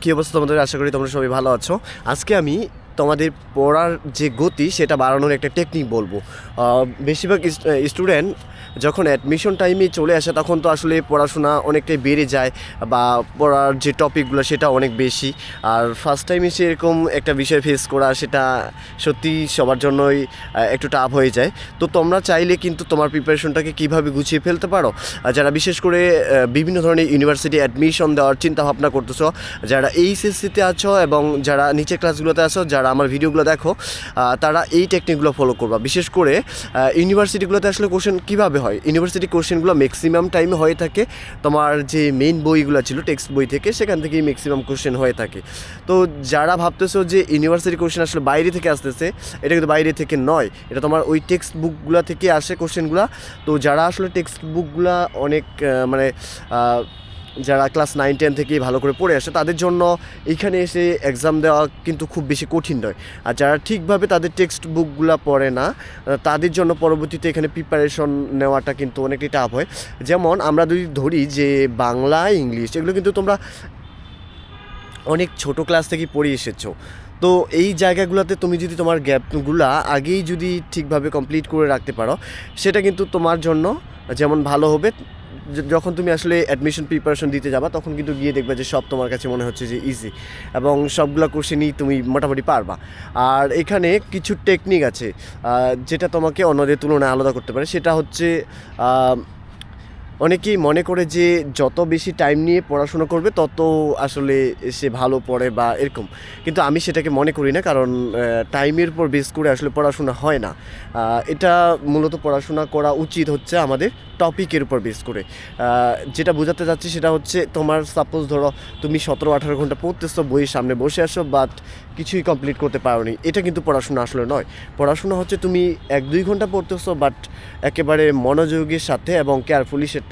কী অবস্থা তোমাদের? আশা করি তোমরা সবাই ভালো আছো। আজকে আমি তোমাদের পড়ার যে গতি, সেটা বাড়ানোর একটা টেকনিক বলব। বেশিরভাগ স্টুডেন্ট যখন অ্যাডমিশন টাইমে চলে আসে, তখন তো আসলে পড়াশোনা অনেকটাই বেড়ে যায় বা পড়ার যে টপিকগুলো সেটা অনেক বেশি। আর ফার্স্ট টাইম এসে এরকম একটা বিষয় ফেস করা, সেটা সত্যি সবার জন্যই একটু টাফ হয়ে যায়। তো তোমরা চাইলে কিন্তু তোমার প্রিপারেশনটাকে কীভাবে গুছিয়ে ফেলতে পারো? যারা বিশেষ করে বিভিন্ন ধরনের ইউনিভার্সিটি অ্যাডমিশন দেওয়ার চিন্তা ভাবনা করতেছো, যারা এইচএসসিতে আছো এবং যারা নিচের ক্লাসগুলোতে আছো, যারা আমার ভিডিওগুলো দেখো তারা এই টেকনিকগুলো ফলো করবা। বিশেষ করে ইউনিভার্সিটিগুলোতে আসলে কোশ্চেন কীভাবে হয়? ইউনিভার্সিটি কোশ্চেনগুলো ম্যাক্সিমাম টাইমে হয়ে থাকে। তোমার যে মেইন বইগুলো ছিল টেক্সট বই থেকে, সেখান থেকেই ম্যাক্সিমাম কোশ্চেন হয়ে থাকে। তো যারা ভাবতেছো যে ইউনিভার্সিটি কোশ্চেন আসলে বাইরে থেকে আসতেছে, এটা কিন্তু বাইরে থেকে নয়। এটা তোমার ওই টেক্সট বুকগুলো থেকে আসে কোশ্চেনগুলো তো যারা আসলে টেক্সট বুকগুলো অনেক মানে যারা ক্লাস নাইন টেন থেকেই ভালো করে পড়ে আসে, তাদের জন্য এইখানে এসে এক্সাম দেওয়া কিন্তু খুব বেশি কঠিন নয়। আর যারা ঠিকভাবে তাদের টেক্সট বুকগুলো পড়ে না, তাদের জন্য পরবর্তীতে এখানে প্রিপারেশন নেওয়াটা কিন্তু অনেকটাই টাফ হয়। যেমন আমরা যদি ধরি যে বাংলা, ইংলিশ, এগুলো কিন্তু তোমরা অনেক ছোট ক্লাস থেকেই পড়ে এসেছ। তো এই জায়গাগুলোতে তুমি যদি তোমার গ্যাপগুলা আগেই যদি ঠিকভাবে কমপ্লিট করে রাখতে পারো, সেটা কিন্তু তোমার জন্য যেমন ভালো হবে যখন তুমি আসলে অ্যাডমিশন প্রিপারেশন দিতে যাবা, তখন কিন্তু গিয়ে দেখবে যে সব তোমার কাছে মনে হচ্ছে যে ইজি এবং সবগুলো কোশ্চেনই তুমি মোটামুটি পারবা। আর এখানে কিছু টেকনিক আছে যেটা তোমাকে অন্যদের তুলনায় আলাদা করতে পারে। সেটা হচ্ছে অনেকেই মনে করে যে যত বেশি টাইম নিয়ে পড়াশোনা করবে, তত আসলে সে ভালো পড়ে বা এরকম। কিন্তু আমি সেটাকে মনে করি না, কারণ টাইমের উপর বেস করে আসলে পড়াশোনা হয় না। এটা মূলত পড়াশোনা করা উচিত হচ্ছে আমাদের টপিকের উপর বেস করে। যেটা বোঝাতে যাচ্ছি সেটা হচ্ছে, তোমার সাপোজ ধরো তুমি সতেরো আঠারো ঘণ্টা পড়তেছো, বইয়ের সামনে বসে আসো বাট কিছুই কমপ্লিট করতে পারোনি। এটা কিন্তু পড়াশোনা আসলে নয়। পড়াশোনা হচ্ছে তুমি এক দুই ঘণ্টা পড়তেছো বাট একেবারে মনোযোগের সাথে এবং কেয়ারফুলি সেটা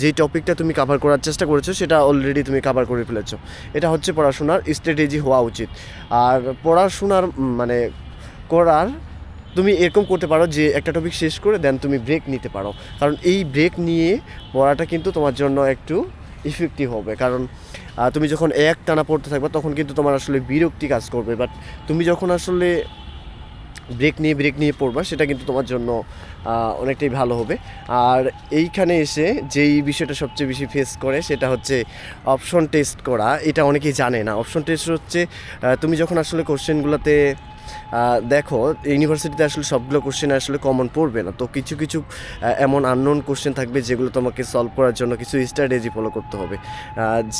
যে টপিকটা তুমি কাভার করার চেষ্টা করেছ, সেটা অলরেডি তুমি কাভার করে ফেলেছো। এটা হচ্ছে পড়াশোনার স্ট্র্যাটেজি হওয়া উচিত। আর পড়াশোনার মানে করার তুমি এরকম করতে পারো যে, একটা টপিক শেষ করে দেন তুমি ব্রেক নিতে পারো। কারণ এই ব্রেক নিয়ে পড়াটা কিন্তু তোমার জন্য একটু ইফেক্টিভ হবে। কারণ তুমি যখন এক টানা পড়তে থাকবে, তখন কিন্তু তোমার আসলে বিরক্তি কাজ করবে। বাট তুমি যখন আসলে ব্রেক নিয়ে ব্রেক নিয়ে পড়বা, সেটা কিন্তু তোমার জন্য অনেকটাই ভালো হবে। আর এইখানে এসে যেই বিষয়টা সবচেয়ে বেশি ফেস করে, সেটা হচ্ছে অপশন টেস্ট করা। এটা অনেকেই জানে না। অপশন টেস্ট হচ্ছে তুমি যখন আসলে কোশ্চেনগুলোতে দেখো ইউনিভার্সিটিতে আসলে সবগুলো কোশ্চেন আসলে কমন পড়বে না। তো কিছু কিছু এমন আননোন কোশ্চেন থাকবে যেগুলো তোমাকে সলভ করার জন্য কিছু স্ট্র্যাটেজি ফলো করতে হবে।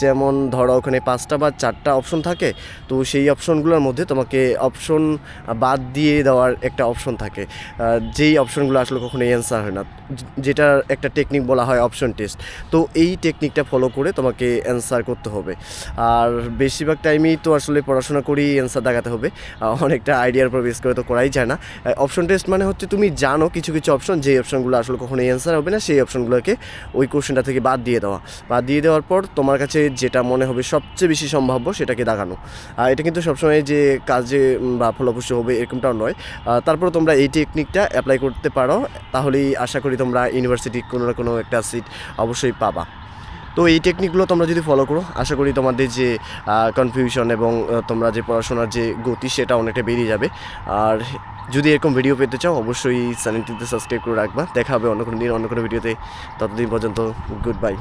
যেমন ধরো, ওখানে পাঁচটা বা চারটা অপশন থাকে, তো সেই অপশনগুলোর মধ্যে তোমাকে অপশন বাদ দিয়ে দেওয়ার একটা অপশন থাকে। যেই অপশনগুলো আসলে কখনো অ্যান্সার হয় না। যেটার একটা টেকনিক বলা হয় অপশন টেস্ট তো এই টেকনিকটা ফলো করে তোমাকে অ্যান্সার করতে হবে। আর বেশিরভাগ টাইমেই তো আসলে পড়াশোনা করেই অ্যান্সার দেখাতে হবে। অনেকটা আইডিয়ার উপর বেস করে তো করাই যায় না। অপশন টেস্ট মানে হচ্ছে তুমি জানো কিছু কিছু অপশন যে অপশনগুলো আসলে কখনো অ্যান্সার হবে না, সেই অপশনগুলোকে ওই কোশ্চেনটা থেকে বাদ দিয়ে দেওয়া। বাদ দিয়ে দেওয়ার পর তোমার কাছে যেটা মনে হবে সবচেয়ে বেশি সম্ভাব্য সেটাকে দাগানো আর এটা কিন্তু সবসময় যে কাজে বা ফলপ্রসূ হবে এরকমটাও নয়। তারপর তোমরা এই টেকনিকটা অ্যাপ্লাই করতে পারো, তাহলেই আশা করি তোমরা ইউনিভার্সিটি কোনো না কোনো একটা সিট অবশ্যই পাবা। তো এই টেকনিকগুলো তোমরা যদি ফলো করো, আশা করি তোমাদের যে কনফিউশন এবং তোমরা যে পড়াশোনার যে গতি সেটা অনেকটা বেরিয়ে যাবে। আর যদি এরকম ভিডিও পেতে চাও, অবশ্যই চ্যানেলটিতে সাবস্ক্রাইব করে রাখবা। দেখা হবে অন্য কোনো দিন, অন্য কোনো ভিডিওতে ততদিন পর্যন্ত গুড বাই